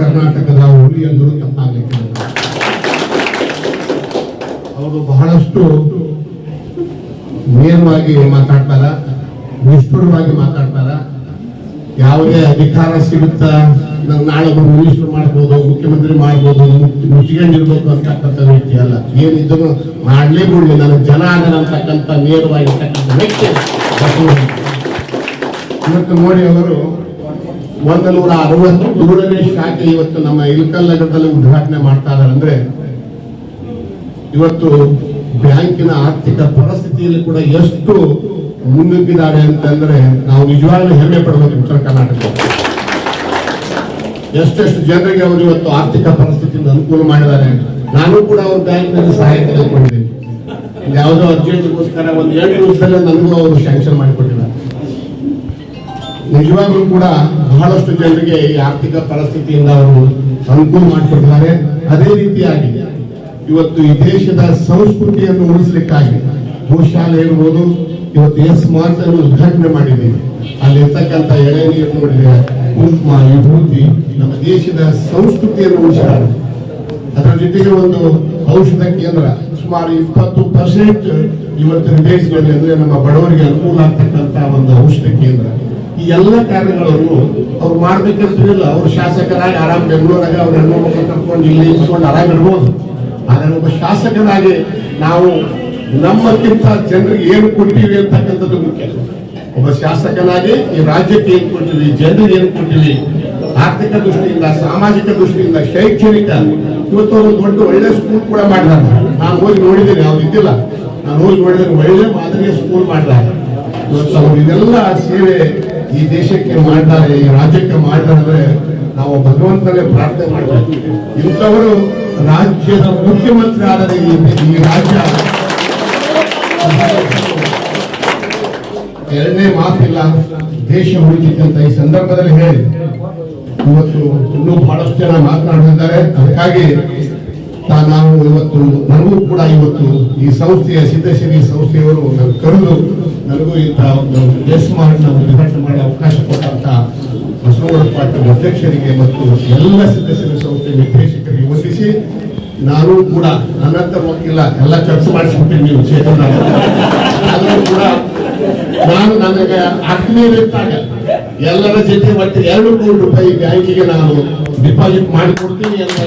ಕರ್ನಾಟಕದ ಹುಲಿ ಎಂದರು ತಪ್ಪಾಗಲಿಕ್ಕೆ ಅವರು ಬಹಳಷ್ಟು ನೇರವಾಗಿ ಮಾತಾಡ್ತಾರ, ನಿಷ್ಠುರವಾಗಿ ಮಾತಾಡ್ತಾರ. ಯಾವುದೇ ಅಧಿಕಾರ ಸಿಗುತ್ತ ನಾನು ನಾಳೆ ಒಬ್ಬ ಮಿನಿಸ್ಟರ್ ಮಾಡ್ಬೋದು, ಮುಖ್ಯಮಂತ್ರಿ ಮಾಡ್ಬೋದು ಮುಚ್ಕೊಂಡಿರ್ಬೇಕು ಅಂತಕ್ಕಂಥ ವ್ಯಕ್ತಿ ಅಲ್ಲ. ಏನಿದ್ರು ಮಾಡ್ಲೇ ಬಿಡ್ಲಿ ನನಗೆ ಜನ ಆಗಲಂತಕ್ಕಂಥ ನೇರವಾಗಿರ್ತಕ್ಕಂಥ ವ್ಯಕ್ತಿ. ಇವತ್ತು ನೋಡಿ ಅವರು ಒಂದು ನೂರ ಅರವತ್ತು ಮೂರನೇ ಶಾಖೆ ಇವತ್ತು ನಮ್ಮ ಇಲ್ಕಲ್ ನಗರದಲ್ಲಿ ಉದ್ಘಾಟನೆ ಮಾಡ್ತಾ ಇದ್ದಾರೆ ಅಂದ್ರೆ ಇವತ್ತು ಬ್ಯಾಂಕಿನ ಆರ್ಥಿಕ ಪರಿಸ್ಥಿತಿಯಲ್ಲಿ ಕೂಡ ಎಷ್ಟು ಮುನ್ನುಗ್ಗಿದ್ದಾರೆ ಅಂತಂದ್ರೆ ನಾವು ನಿಜವಾಗ್ಲೂ ಹೆಮ್ಮೆ ಪಡಬೇಕು ಉತ್ತರ ಕರ್ನಾಟಕ ಎಷ್ಟೆಷ್ಟು ಜನರಿಗೆ ಅವರು ಇವತ್ತು ಆರ್ಥಿಕ ಪರಿಸ್ಥಿತಿಯಿಂದ ಅನುಕೂಲ ಮಾಡಿದ್ದಾರೆ. ನಾನು ಕೂಡ ಅವ್ರ ಬ್ಯಾಂಕ್ನಲ್ಲಿ ಸಹಾಯ ತೆಗೆದುಕೊಂಡಿದ್ದೀನಿ. ಯಾವುದೋ ಅರ್ಜೆಂಟ್ಗೋಸ್ಕರ ಒಂದು ಎರಡು ದಿವಸದಲ್ಲೇ ನನಗೂ ಅವರು ಶಾಂಕ್ಷನ್ ಮಾಡಿಕೊಟ್ಟಿದ್ದಾರೆ. ನಿಜವಾಗ್ಲೂ ಕೂಡ ಬಹಳಷ್ಟು ಜನರಿಗೆ ಈ ಆರ್ಥಿಕ ಪರಿಸ್ಥಿತಿಯಿಂದ ಅವರು ಅನುಕೂಲ ಮಾಡಿಕೊಟ್ಟಿದ್ದಾರೆ. ಅದೇ ರೀತಿಯಾಗಿ ಇವತ್ತು ಈ ದೇಶದ ಸಂಸ್ಕೃತಿಯನ್ನು ಉಳಿಸಲಿಕ್ಕಾಗಿ ಗೋಶಾಲೆ ಇರ್ಬೋದು, ಇವತ್ತು ಎಸ್ ಮಾರ್ಟ್ ಅನ್ನು ಉದ್ಘಾಟನೆ ಮಾಡಿದ್ದೀವಿ. ಅಲ್ಲಿರ್ತಕ್ಕಂಥ ಎಳೆ ನೀರು ನೋಡಿದ್ರೆ ಕುಂಕುಮ, ವಿಭೂತಿ, ನಮ್ಮ ದೇಶದ ಸಂಸ್ಕೃತಿಯನ್ನು ಉಳಿಸಿದ್ದಾರೆ. ಅದರ ಜೊತೆಗೆ ಒಂದು ಔಷಧ ಕೇಂದ್ರ ಸುಮಾರು ಇಪ್ಪತ್ತು ಪರ್ಸೆಂಟ್ ಇವತ್ತಿನ ದೇಶದಲ್ಲಿ ಅಂದ್ರೆ ನಮ್ಮ ಬಡವರಿಗೆ ಅನುಕೂಲ ಆಗ್ತಕ್ಕಂಥ ಒಂದು ಔಷಧ ಕೇಂದ್ರ. ಈ ಎಲ್ಲ ಕಾರ್ಯಗಳನ್ನು ಅವ್ರು ಮಾಡ್ಬೇಕಂತಿರಲಿಲ್ಲ ಅವ್ರು ಶಾಸಕರಾಗಿ ಆರಾಮ್ ಬೆಂಗಳೂರಾಗ ಅವ್ರ ಹೆಣ್ಣು ಮಕ್ಕಳು ಕರ್ಕೊಂಡು ಇಲ್ಲಿ ಇಟ್ಕೊಂಡು ಆರಾಮ್ ಇರ್ಬೋದು. ಆದರೆ ಒಬ್ಬ ಶಾಸಕನಾಗಿ ನಾವು ನಮ್ಮಕ್ಕಿಂತ ಜನರಿಗೆ ಏನು ಕೊಟ್ಟಿವಿ ಅಂತಕ್ಕಂಥದ್ದು ಮುಖ್ಯ. ಒಬ್ಬ ಶಾಸಕನಾಗಿ ಈ ರಾಜ್ಯಕ್ಕೆ ಏನು ಕೊಟ್ಟಿವಿ ಜನರಿಗೆ ಏನು ಕೊಟ್ಟಿವಿ, ಆರ್ಥಿಕ ದೃಷ್ಟಿಯಿಂದ, ಸಾಮಾಜಿಕ ದೃಷ್ಟಿಯಿಂದ, ಶೈಕ್ಷಣಿಕ. ಇವತ್ತು ಅವರು ದೊಡ್ಡ ಒಳ್ಳೆ ಸ್ಕೂಲ್ ಕೂಡ ಮಾಡಿದ್ದಾರೆ. ನಾನು ಹೋಗಿ ನೋಡಿದ್ದೀನಿ, ಅವ್ರು ಇದ್ದಿಲ್ಲ. ನಾನು ಹೋಗಿ ನೋಡಿದ್ರೆ ಒಳ್ಳೆ ಮಾದರಿಯ ಸ್ಕೂಲ್ ಮಾಡಿದ್ದಾರೆ. ಇವತ್ತು ಅವರು ಇದೆಲ್ಲ ಸೇವೆ ಈ ದೇಶಕ್ಕೆ ಮಾಡ್ತಾರೆ, ಈ ರಾಜ್ಯಕ್ಕೆ ಮಾಡ್ತಾರೆ ನಾವು ಭಗವಂತನೇ ಪ್ರಾರ್ಥನೆ ಮಾಡ್ತೀವಿ ಇಂಥವರು ರಾಜ್ಯದ ಮುಖ್ಯಮಂತ್ರಿ ಆದರೆ ಈ ರಾಜ್ಯ. ಎರಡನೇ ಮಾತಿಲ್ಲ, ದೇಶ ಉಳಿತಿದ್ದಂತ ಈ ಸಂದರ್ಭದಲ್ಲಿ ಹೇಳಿ. ಇವತ್ತು ಇನ್ನೂ ಬಹಳಷ್ಟು ಜನ ಮಾತನಾಡುತ್ತಿದ್ದಾರೆ. ಅದಕ್ಕಾಗಿ ನಾವು ಇವತ್ತು ನನಗೂ ಕೂಡ ಇವತ್ತು ಈ ಸಂಸ್ಥೆಯ ಸಿದ್ಧಶ್ರೀ ಸಂಸ್ಥೆಯವರು ನನ್ನ ಕರೆದು ನನಗೂ ಇಂಥ ಒಂದು ಮಾಡಿ ಉದ್ಘಾಟನೆ ಮಾಡಿ ಅವಕಾಶ ಕೊಟ್ಟಂತ ಬಸವಗೌಡ ಪಾಟೀಲ್ ಅಧ್ಯಕ್ಷರಿಗೆ ಮತ್ತು ಎಲ್ಲ ಸಿದ್ಧಶ್ರೀ ಸಂಸ್ಥೆ ನಿರ್ದೇಶಕರಿಗೆ ವಂದಿಸಿ ನಾನು ಕೂಡ ನನ್ನಂತರ ಹೋಗಿಲ್ಲ ಎಲ್ಲ ಖರ್ಚು ಮಾಡಿಸ್ಬಿಟ್ಟೆ ನೀವು ಚೇತನ. ಕೂಡ ನಾನು ನನಗೆ ಆತ್ಮೀಯರಿದ್ದಾಗ ಎಲ್ಲರ ಜೊತೆ ಒಟ್ಟು ಎರಡು ಕೋಟಿ ರೂಪಾಯಿ ಬ್ಯಾಂಕಿಗೆ ನಾನು ಡಿಪಾಸಿಟ್ ಮಾಡಿಕೊಡ್ತೀನಿ ಅಂತ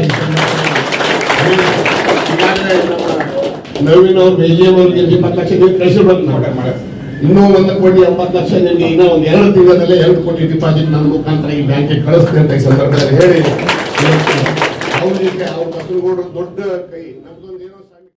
ನವೀನ್ ಅವ್ರು ಅವ್ರಿಗೆ ಇಪ್ಪತ್ತು ಲಕ್ಷ ನೀವು ಕಳಿಸಿರ್ಬೇಕು ನಾವು ಇನ್ನೂ ಒಂದು ಕೋಟಿ ಎಂಬತ್ತು ಲಕ್ಷ ನಿಮಗೆ ಇನ್ನೂ ಒಂದು ಎರಡು ತಿಂಗಳಲ್ಲೇ ಎರಡು ಕೋಟಿ ಡಿಪಾಸಿಟ್ ನನ್ನ ಮುಖಾಂತರ ಈ ಬ್ಯಾಂಕಿಗೆ ಕಳಿಸ್ತೀನಿ ಅಂತ ಈ ಸಂದರ್ಭದಲ್ಲಿ ಹೇಳಿ. ಅವ್ರಿಗೆ ಅವ್ರ ದೊಡ್ಡ ಕೈ, ನಮ್ದು